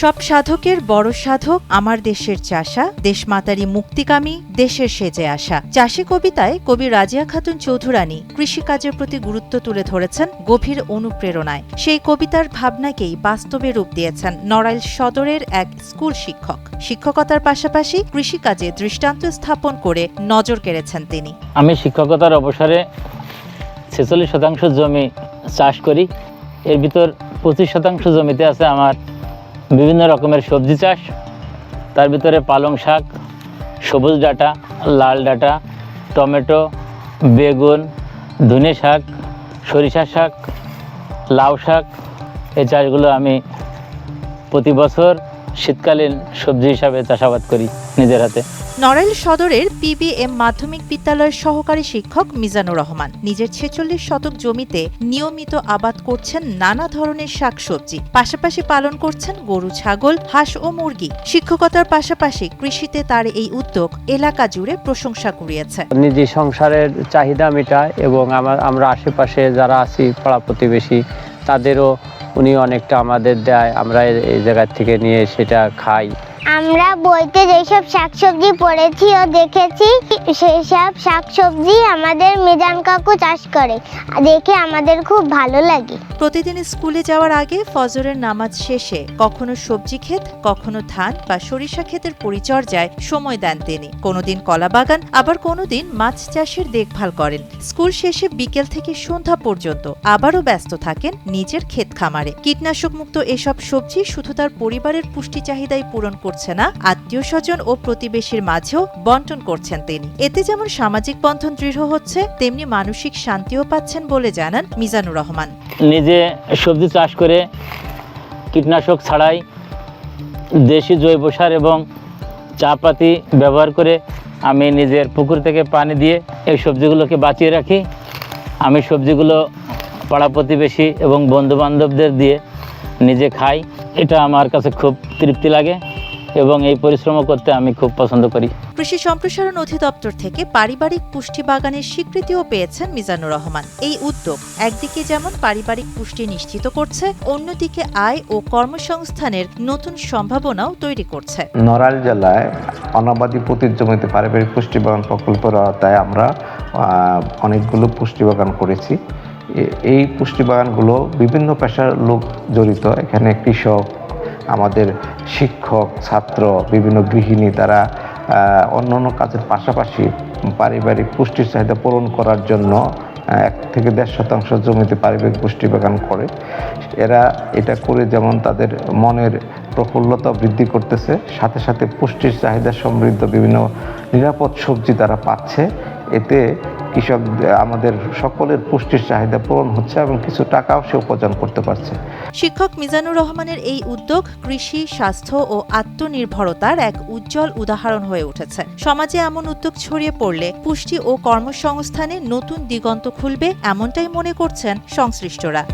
সব সাধকের বড় সাধক আমার দেশের চাষা দেশমাতারি মুক্তিকামী, দেশের সেজে আসা। চাষী কবিতায় কবি রাজিয়া খাতুন চৌধুরানী কৃষিকাজের প্রতি গুরুত্ব তুলে ধরেছেন গভীর অনুপ্রেরণায়। সেই কবিতার ভাবনাকেই বাস্তবে রূপ দিয়েছেন নড়াইল সদরের এক স্কুল শিক্ষক। শিক্ষকতার পাশাপাশি কৃষিকাজে দৃষ্টান্ত স্থাপন করে নজর কেড়েছেন তিনি। আমি শিক্ষকতার অবসরে ছেচল্লিশ শতাংশ জমি চাষ করি। এর ভিতর পঁচিশ শতাংশ জমিতে আছে আমার বিভিন্ন রকমের সবজি চাষ। তার ভিতরে পালং শাক, সবুজ ডাটা, লাল ডাটা, টমেটো, বেগুন, ধনে শাক, সরিষা শাক, লাউ শাক। এই চাষগুলো আমি প্রতি বছর শীতকালীন সবজি হিসাবে চাষাবাদ করি নিজের হাতে। নড়াইল সদরের পিবিএম মাধ্যমিক বিদ্যালয়ের সহকারী শিক্ষক মিজানুর রহমান নিজের ছেচল্লিশ শতক জমিতে নিয়মিত আবাদ করছেন নানা ধরনের শাকসবজি পাশাপাশি পালন করছেন গরু ছাগল হাঁস ও মুরগি। শিক্ষকতার পাশাপাশি কৃষিতে তার এই উদ্যোগ এলাকা জুড়ে প্রশংসা কুড়িয়েছে। নিজে সংসারের চাহিদা মেটায় এবং আমরা আশেপাশে যারা আছি পাড়া প্রতিবেশী তাদেরও উনি অনেকটা আমাদের দেয় আমরা এই- জায়গার থেকে নিয়ে সেটা খাই। আমরা বইতে যেসব শাকসবজি পড়েছি ও দেখেছি সেই সব শাকসবজি আমাদের মিজান কাকু চাষ করে। দেখে আমাদের খুব ভালো লাগে। প্রতিদিন স্কুলে যাওয়ার আগে ফজরের নামাজ শেষে কখনো সবজি ক্ষেত, কখনো ধান বা সরিষা ক্ষেতের পরিচর্যায় সময় দেন তিনি। কোনোদিন কলা বাগান আবার কোনোদিন মাছ চাষের দেখভাল করেন। স্কুল শেষে বিকেল থেকে সন্ধ্যা পর্যন্ত আবারও ব্যস্ত থাকেন নিজের ক্ষেত খামারে। কীটনাশক মুক্ত এসব সবজি শুধু তার পরিবারের পুষ্টি চাহিদাই পূরণ করছে না আত্মীয় স্বজন ও প্রতিবেশীর মাঝেও বন্টন করছেন তিনি। এতে যেমন সামাজিক বন্ধন দৃঢ় হচ্ছে, তেমনি মানসিক শান্তিও পাচ্ছেন বলে জানান মিজানুর রহমান। নিজে সবজি চাষ করে কীটনাশক ছাড়াই দেশি জৈব সার এবং চা পাতি ব্যবহার করে আমি নিজের পুকুর থেকে পানি দিয়ে এই সবজিগুলোকে বাঁচিয়ে রাখি। আমি সবজিগুলো পাড়া প্রতিবেশী এবং বন্ধু বান্ধবদের দিয়ে নিজে খাই, এটা আমার কাছে খুব তৃপ্তি লাগে। এবং এই পরিশ্রম করতে আমি খুব পছন্দ করি। কৃষি সম্প্রসারণ অধিদপ্তর থেকে পারিবারিক পুষ্টি বাগানের স্বীকৃতিও পেয়েছেন মিজানুর রহমান। এই উদ্যোগ একদিকে যেমন পারিবারিক পুষ্টি নিশ্চিত করছে অন্যদিকে আয় ও কর্মসংস্থানের নতুন সম্ভাবনাও তৈরি করছে। নড়াইল জেলায় অনাবাদী পতির জমিতে পারিবারিক পুষ্টি বাগান প্রকল্পের আওতায় আমরা আহ, অনেকগুলো পুষ্টি বাগান করেছি এই পুষ্টি বাগানগুলো বিভিন্ন পেশার লোক জড়িত। এখানে কৃষক আমাদের শিক্ষক ছাত্র বিভিন্ন গৃহিণী তারা আহ, অন্যান্য কাজের পাশাপাশি পারিবারিক পুষ্টির চাহিদা পূরণ করার জন্য এক থেকে দেড় শতাংশ জমিতে পারিবারিক পুষ্টি বাগান করে। এরা এটা করে যেমন তাদের মনের প্রফুল্লতা বৃদ্ধি করতেছে সাথে সাথে পুষ্টির চাহিদা সমৃদ্ধ বিভিন্ন নিরাপদ সবজি তারা পাচ্ছে। এতে কৃষক আমাদের সকলের পুষ্টির চাহিদা পূরণ হচ্ছে এবং কিছু টাকাও সে উপার্জন করতে পারছে। শিক্ষক মিজানুর রহমানের এই উদ্যোগ কৃষি, স্বাস্থ্য ও আত্মনির্ভরতার এক উজ্জ্বল উদাহরণ হয়ে উঠেছে। সমাজে এমন উদ্যোগ ছড়িয়ে পড়লে পুষ্টি ও কর্মসংস্থানে নতুন দিগন্ত খুলবে, এমনটাই মনে করছেন সংশ্লিষ্টরা।